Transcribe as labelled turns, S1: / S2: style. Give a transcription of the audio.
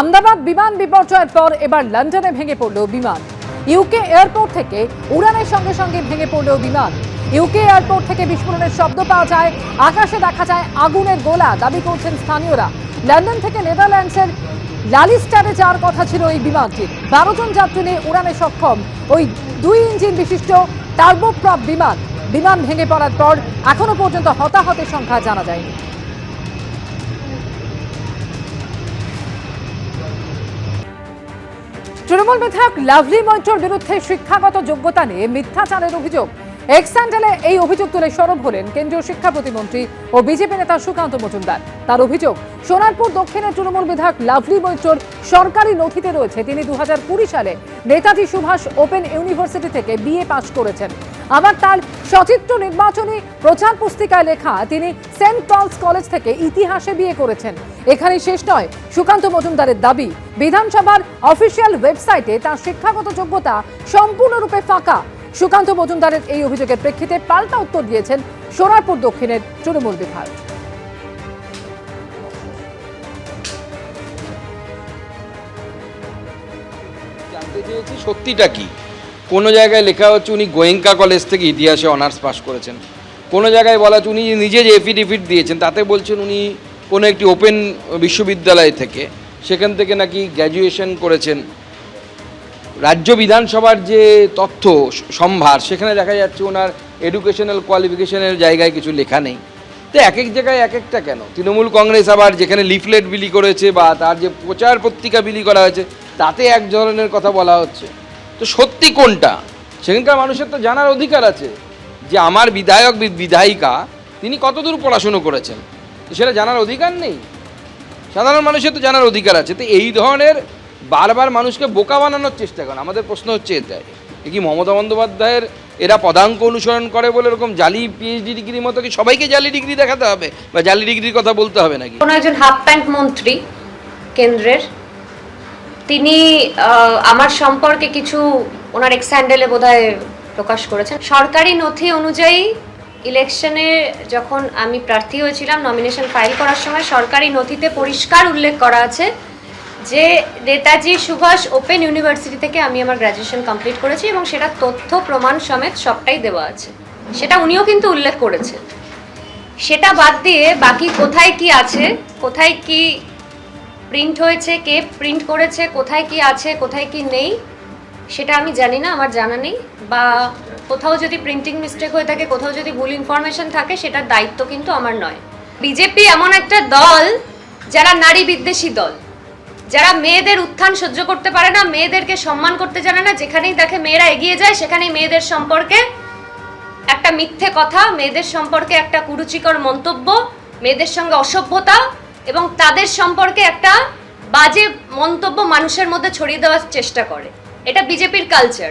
S1: আমদাবাদ বিমান বিপর্যয়ের পর এবার লন্ডনে ভেঙে পড়ল বিমান। ইউকে এয়ারপোর্ট থেকে উড়ানের সঙ্গে সঙ্গে ভেঙে পড়ল বিমান। ইউকে এয়ারপোর্ট থেকে বিস্ফোরণের শব্দ পাওয়া যায়, আকাশে দেখা যায় আগুনের গোলা, দাবি করছেন স্থানীয়রা। লন্ডন থেকে নেদারল্যান্ডসের লালিস্টারে যাওয়ার কথা ছিল এই বিমানটির। বারো জন যাত্রী নিয়ে উড়ানে সক্ষম ওই দুই ইঞ্জিন বিশিষ্ট টার্বোপ্রপ বিমান। বিমান ভেঙে পড়ার পর এখনও পর্যন্ত হতাহতের সংখ্যা জানা যায়নি। তৃণমূল বিধায়ক লাভলি মঞ্চর বিরুদ্ধে শিক্ষাগত যোগ্যতা নিয়ে মিথ্যাচারের অভিযোগ। এক্সান্ডেলে এই অভিযোগ তুলে সরব হলেন কেন্দ্রীয় শিক্ষা প্রতিমন্ত্রী ও বিজেপি নেতা সুকান্ত মজুমদার। তার অভিযোগ, সোনারপুর দক্ষিণের তৃণমূল বিধায়ক লাভলি মৈত্রর সরকারি নথিতে রয়েছে তিনি দু হাজার কুড়ি সালে নেতাজি সুভাষ ওপেন ইউনিভার্সিটি থেকে বিএ পাশ করেছেন। আবার তার সচিত্র নির্বাচনী প্রচার পুস্তিকায় লেখা, তিনি সেন্ট পলস কলেজ থেকে ইতিহাসে বিয়ে করেছেন। এখানেই শেষ নয়, সুকান্ত মজুমদারের দাবি, বিধানসভার অফিসিয়াল ওয়েবসাইটে তার শিক্ষাগত যোগ্যতা সম্পূর্ণরূপে ফাঁকা। সুকান্ত মজুমদারের এই অভিযোগের প্রেক্ষিতে পাল্টা উত্তর দিয়েছেন সোনারপুর দক্ষিণের তৃণমূল
S2: চেয়েছি সত্যিটা কি? কোনো জায়গায় লেখা হচ্ছে উনি গোয়েঙ্কা কলেজ থেকে ইতিহাসে অনার্স পাস করেছেন। কোনো জায়গায় বলা হচ্ছে উনি নিজে যে এফিডেভিট দিয়েছেন, তাতে বলছেন উনি কোনো একটি ওপেন বিশ্ববিদ্যালয় থেকে, সেখান থেকে নাকি গ্র্যাজুয়েশন করেছেন। রাজ্য বিধানসভার যে তথ্য, সম্ভার, সেখানে দেখা যাচ্ছে ওনার এডুকেশনাল কোয়ালিফিকেশনের জায়গায় কিছু লেখা নেই। তো এক এক জায়গায় এক একটা কেন? তৃণমূল কংগ্রেস আবার যেখানে লিফলেট বিলি করেছে বা তার যে প্রচার পত্রিকা বিলি করা হয়েছে, তাতে এক ধরনের কথা বলা হচ্ছে। তো সত্যি কোনটা? সেখানকার মানুষের তো জানার অধিকার আছে যে আমার বিধায়ক বিধায়িকা, তিনি কতদূর পড়াশুনো করেছেন। সেটা জানার অধিকার নেই। সাধারণ মানুষের তো জানার অধিকার আছে। তো এই ধরনের বারবার মানুষকে বোকা বানানোর চেষ্টা করেন। আমাদের প্রশ্ন হচ্ছে এটাই। কি মমতা বন্দ্যোপাধ্যায়ের এরা পদাঙ্ক অনুসরণ করে বলে এরকম জালি পিএইচডি ডিগ্রির মতো কি সবাইকে জালি ডিগ্রি দেখাতে হবে? বা জালি ডিগ্রির কথা বলতে হবে নাকি?
S3: কোনো একজন হাফ প্যান্ট মন্ত্রী কেন্দ্রের। তিনি আমার সম্পর্কে কিছু ওনার এক্স হ্যান্ডেলে বোধহয় প্রকাশ করেছেন। সরকারি নথি অনুযায়ী ইলেকশনে যখন আমি প্রার্থী হয়েছিলাম নমিনেশন ফাইল করার সময়, সরকারি নথিতে পরিষ্কার উল্লেখ করা আছে যে নেতাজি সুভাষ ওপেন ইউনিভার্সিটি থেকে আমি আমার গ্র্যাজুয়েশন কমপ্লিট করেছি এবং সেটা তথ্য প্রমাণ সমেত সবটাই দেওয়া আছে। সেটা উনিও কিন্তু উল্লেখ করেছেন। সেটা বাদ দিয়ে বাকি কোথায় কি আছে, কোথায় কি প্রিন্ট হয়েছে, কে প্রিন্ট করেছে, কোথায় কি আছে, কোথায় কি নেই, সেটা আমি জানি না, আমার জানা নেই। বা কোথাও যদি প্রিন্টিং মিস্টেক হয়ে থাকে, কোথাও যদি ভুল ইনফরমেশন থাকে, সেটার দায়িত্ব কিন্তু আমার নয়। বিজেপি এমন একটা দল, যারা নারী বিদ্বেষী দল। যারা মেয়েদের উত্থান সহ্য করতে পারে না, মেয়েদেরকে সম্মান করতে জানে না, যেখানেই দেখে মেয়েরা এগিয়ে যায়, সেখানেই মেয়েদের সম্পর্কে একটা মিথ্যে কথা, মেয়েদের সম্পর্কে একটা কুরুচিকর মন্তব্য, মেয়েদের সঙ্গে অসভ্যতা এবং তাদের সম্পর্কে একটা বাজে মন্তব্য মানুষের মধ্যে ছড়িয়ে দেওয়ার চেষ্টা করে। এটা বিজেপির কালচার